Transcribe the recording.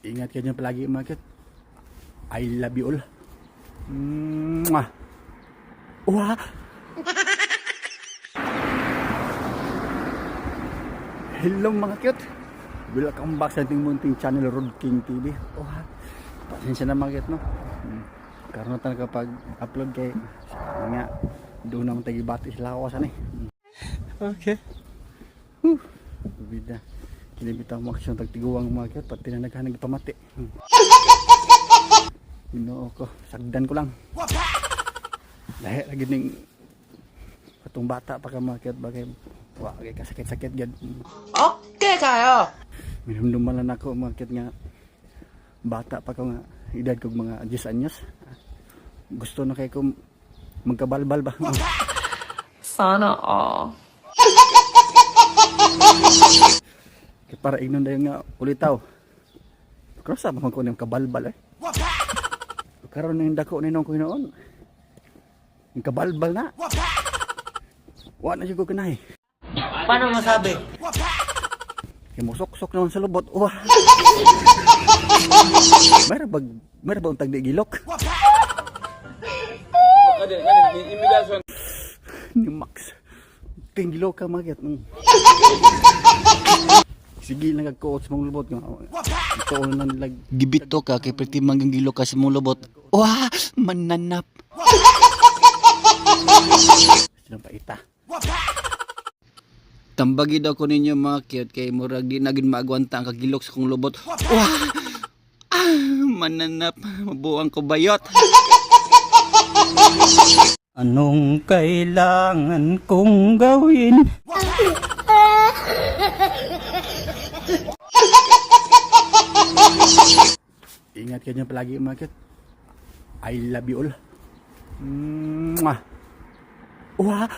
Ingat ka dyan palagi umakit. I love you all. Mwah. Wah. Hello mga cute. Welcome back sa ating munting channel Road King TV. Wah. Pasensya na mga cute no. Hmm. Karoon na talaga pag upload kay nga doon naman tayo bati sila ako sana eh. Okay. Huh. Bida. Kinibita mo aksyon tagtiguang mga kiyot pati na naghanag pamati. Hmm. Ginoo ko, sagdan ko lang. Lahi lagi ning katong bata pa ka mga kiyot bagay wa kay kasakit-sakit gad. Okay kayo. Minumduman lang ako mga kiyot nga bata pa ko nga edad kog mga 10 anyos. Gusto na kay ko magkabalbal ba? Sana all. Para ignon dayon nga ulitaw. Pero sa mga ko ng kabalbal eh. Karon ng dako ni nung ko noon. Yung kabalbal na. Wa na siguro kanay. Paano masabi? Kaya mo sok-sok naman sa lubot. Wah. Mayra bag, mayra ba untag di gilok? Ni Max. King gilok ka magyat. Mm. Sige lang kagkuot sa mong lubot. Ito na nilag Gibito ka kay pretty manggilo ka sa mong lubot. Wah, mananap. silang paita. Tambagi daw ko ninyo mga cute kay murag di nagin maagwanta ang kagilok sa kong lubot. Wah, ah, mananap. Mabuang ko bayot. Anong kailangan kong gawin? Ingat ka dyan palagi umakit. I love you all. Mwah. Wah.